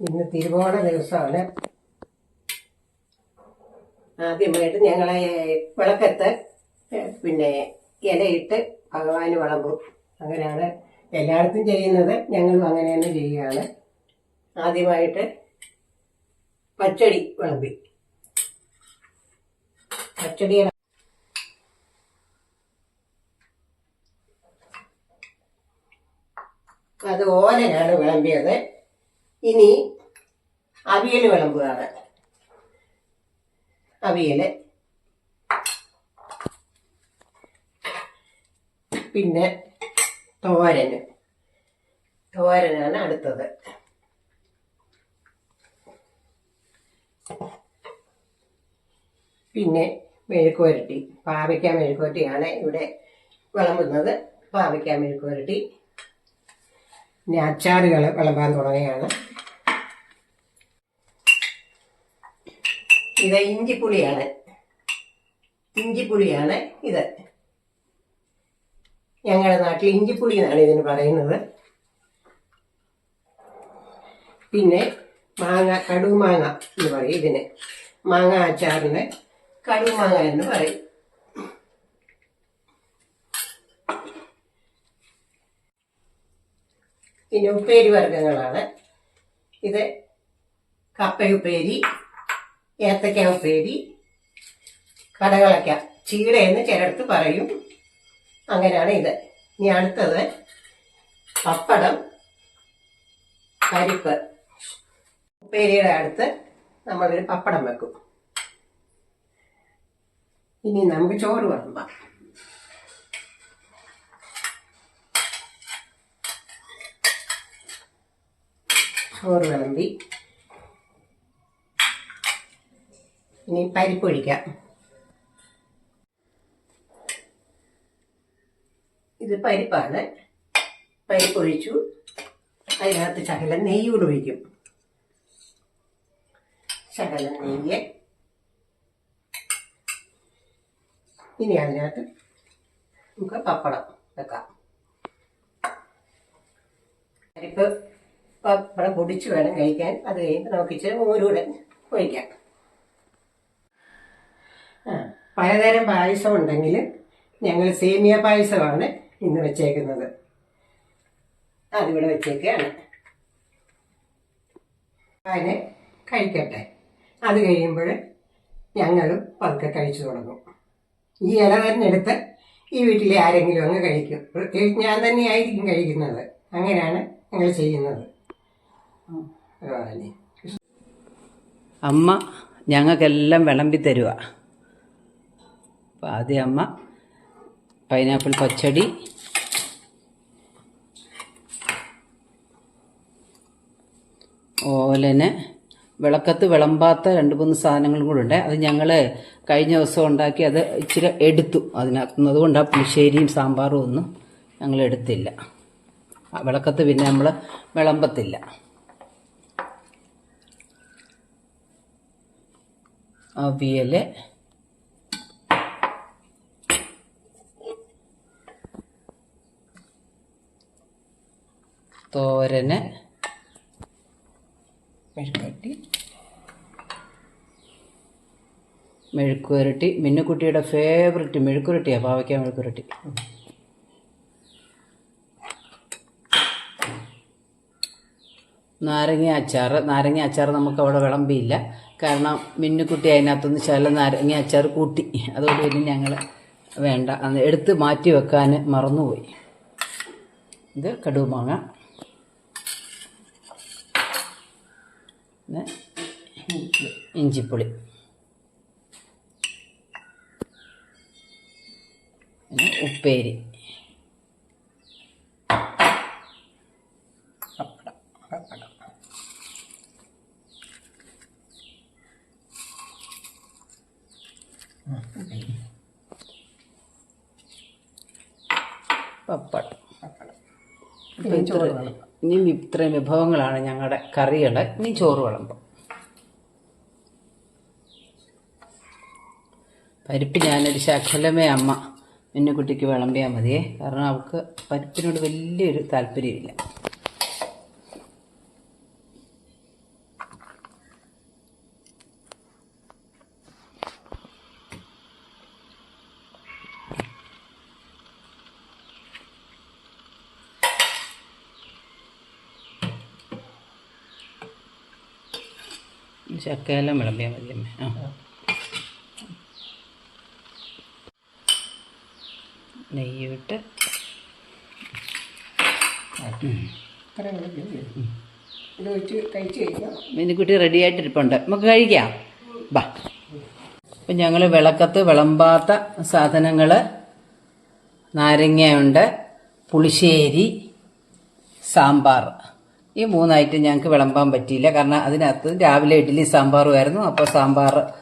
ഇന്ന് തിരുവോണ ദിവസമാണ്. ആദ്യമായിട്ട് ഞങ്ങളെ വിളക്കത്ത് പിന്നെ ഇലയിട്ട് ഭഗവാന് വിളമ്പും. അങ്ങനെയാണ് എല്ലായിടത്തും ചെയ്യുന്നത്. ഞങ്ങളും അങ്ങനെ തന്നെ ചെയ്യുകയാണ്. ആദ്യമായിട്ട് പച്ചടി വിളമ്പി. പച്ചടി അത് ഓലനാണ് വിളമ്പിയത്. ഇനി അവിയൽ വിളമ്പുകയാണ്. അവിയൽ പിന്നെ തോരന്. തോരനാണ് അടുത്തത്. പിന്നെ മെഴുക്കുവരട്ടി. പാവയ്ക്ക മെഴുക്കുവരട്ടിയാണ് ഇവിടെ വിളമ്പുന്നത്. പാവയ്ക്ക മെഴുക്കുവരട്ടി. പിന്നെ അച്ചാറുകൾ വിളമ്പാൻ തുടങ്ങുകയാണ്. ഇത് ഇഞ്ചിപ്പുളിയാണ്. ഇഞ്ചിപ്പുളിയാണ് ഇത്. ഞങ്ങളുടെ നാട്ടിൽ ഇഞ്ചിപ്പുളി എന്നാണ് ഇതിന് പറയുന്നത്. പിന്നെ മാങ്ങ കടുമാങ്ങ എന്ന് പറയും ഇതിന്. മാങ്ങ അച്ചാറിന് കടുമാങ്ങ എന്ന് പറയും. പിന്നെ ഉപ്പേരി വർഗങ്ങളാണ്. ഇത് കപ്പയുപ്പേരി ഏത്തക്ക ഉപ്പേരി കടകളക്ക. ചീട എന്ന് ചിലടത്ത് പറയും. അങ്ങനെയാണ് ഇത്. ഇനി അടുത്തത് പപ്പടം പരിപ്പ്. ഉപ്പേരിയുടെ അടുത്ത് നമ്മളൊരു പപ്പടം വെക്കും. ഇനി നമുക്ക് ചോറ് വിളമ്പാം. ചോറ് വിളമ്പി ഇനി പരിപ്പ് ഒഴിക്കാം. ഇത് പരിപ്പാണ്. പരിപ്പ് ഒഴിച്ചു. അതിനകത്ത് ശകലം നെയ്യ് കൂടെ ഒഴിക്കും. ശകലം നെയ്യ്. ഇനി അതിനകത്ത് നമുക്ക് പപ്പടം വെക്കാം. പരിപ്പ് പപ്പടം പൊടിച്ച് വേണം കഴിക്കാൻ. അത് കഴിയുമ്പോൾ നമുക്ക് ഇച്ചിരി മോരൂടെ ഒഴിക്കാം. പലതരം പായസം ഉണ്ടെങ്കിൽ ഞങ്ങൾ സേമിയ പായസമാണ് ഇന്ന് വെച്ചേക്കുന്നത്. അതിവിടെ വെച്ചേക്കാണ്. അതിനെ കഴിക്കട്ടെ. അത് കഴിയുമ്പോൾ ഞങ്ങളും പതുക്കെ കഴിച്ചു തുടങ്ങും. ഈ ഇല തന്നെ എടുത്ത് ഈ വീട്ടിലെ ആരെങ്കിലും അങ്ങ് കഴിക്കും. പ്രത്യേകിച്ച് ഞാൻ തന്നെയായിരിക്കും കഴിക്കുന്നത്. അങ്ങനെയാണ് ഞങ്ങൾ ചെയ്യുന്നത്. അമ്മ ഞങ്ങൾക്കെല്ലാം വിളമ്പി തരുക അപ്പം ആദ്യം അമ്മ പൈനാപ്പിൾ പച്ചടി. ഓലന് വിളക്കത്ത് വിളമ്പാത്ത രണ്ട് മൂന്ന് സാധനങ്ങളും കൂടെ ഉണ്ട്. അത് ഞങ്ങൾ കഴിഞ്ഞ ദിവസം ഉണ്ടാക്കി അത് ഇച്ചിരി എടുത്തു. അതിനകത്തുനിന്ന് അതുകൊണ്ട് ആ പുളിശ്ശേരിയും സാമ്പാറും ഒന്നും ഞങ്ങൾ എടുത്തില്ല. വിളക്കത്ത് പിന്നെ നമ്മൾ വിളമ്പത്തില്ല. അവിയൽ തോരന്. മെഴുക്കുരട്ടി മെഴുക്കുരട്ടി മിന്നുക്കുട്ടിയുടെ ഫേവററ്റ് മെഴുക്കുരട്ടിയാണ് പാവയ്ക്ക മെഴുക്കുരട്ടി നാരങ്ങ അച്ചാർ നാരങ്ങ അച്ചാർ നമുക്ക് അവിടെ വിളമ്പിയില്ല. കാരണം മിന്നുക്കുട്ടി അതിനകത്തുനിന്ന് ചില നാരങ്ങ അച്ചാർ കൂട്ടി. അതുകൊണ്ട് പിന്നെ ഞങ്ങൾ വേണ്ട. എടുത്ത് മാറ്റി വെക്കാൻ മറന്നുപോയി. ഇത് കടുമാങ്ങ പിന്നെ ഇഞ്ചിപ്പുളി. ഉപ്പേരി. പപ്പടം. ഇനി ഇത്രയും വിഭവങ്ങളാണ് ഞങ്ങളുടെ കറികൾ ഇനി ചോറ് വിളമ്പും. പരിപ്പ് ഞാനൊരു ശകലമേ അമ്മ മിന്നുകുട്ടിക്ക് വിളമ്പിയാൽ മതിയേ. കാരണം അവൾക്ക് പരിപ്പിനോട് വലിയൊരു താല്പര്യമില്ല. ശക്കയെല്ലാം വിളമ്പിയാൽ മതിയമ്മേ. ആ. നെയ്യ് വിട്ട് ഇത്ര മതി. ഇത് വെച്ച് കഴിച്ച് കഴിക്കാം. മിനിക്കുട്ടി റെഡി ആയിട്ടിരിപ്പുണ്ട്. നമുക്ക് കഴിക്കാം. ബാ. അപ്പം ഞങ്ങൾ വിളക്കത്ത് വിളമ്പാത്ത സാധനങ്ങൾ നാരങ്ങയുണ്ട് പുളിശ്ശേരി സാമ്പാർ. ഈ മൂന്നായിട്ട് ഞങ്ങൾക്ക് വിളമ്പാൻ പറ്റിയില്ല. കാരണം അതിനകത്ത് രാവിലെ ഇഡ്ഡലി സാമ്പാറുമായിരുന്നു. അപ്പോൾ സാമ്പാർ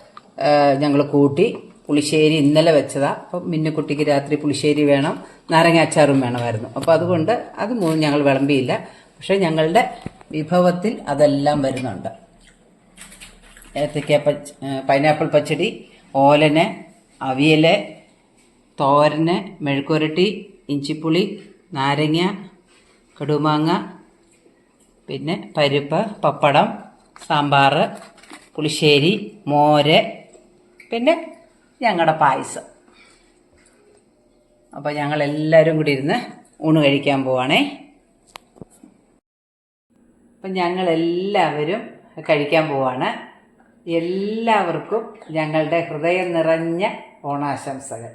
ഞങ്ങൾ കൂട്ടി പുളിശ്ശേരി ഇന്നലെ വെച്ചതാ. അപ്പം മിന്നുക്കുട്ടിക്ക് രാത്രി പുളിശ്ശേരി വേണം നാരങ്ങ അച്ചാറും വേണമായിരുന്നു. അപ്പോൾ അതുകൊണ്ട് അത് മൂന്ന് ഞങ്ങൾ വിളമ്പിയില്ല. പക്ഷേ ഞങ്ങളുടെ വിഭവത്തിൽ അതെല്ലാം വരുന്നുണ്ട്. ഏത്തക്ക പച്ച പൈനാപ്പിൾ പച്ചടി ഓലന് അവിയൽ തോരന് മെഴുക്കുരട്ടി ഇഞ്ചിപ്പുളി നാരങ്ങ കടുമാങ്ങ പിന്നെ പരിപ്പ് പപ്പടം സാമ്പാർ പുളിശ്ശേരി മോര് പിന്നെ ഞങ്ങളുടെ പായസം. അപ്പോൾ ഞങ്ങൾ എല്ലാവരും കൂടി ഇരുന്ന് ഊണ് കഴിക്കാൻ പോവാണേ. അപ്പം ഞങ്ങളെല്ലാവരും കഴിക്കാൻ പോവാണ്. എല്ലാവർക്കും ഞങ്ങളുടെ ഹൃദയം നിറഞ്ഞ ഓണാശംസകൾ.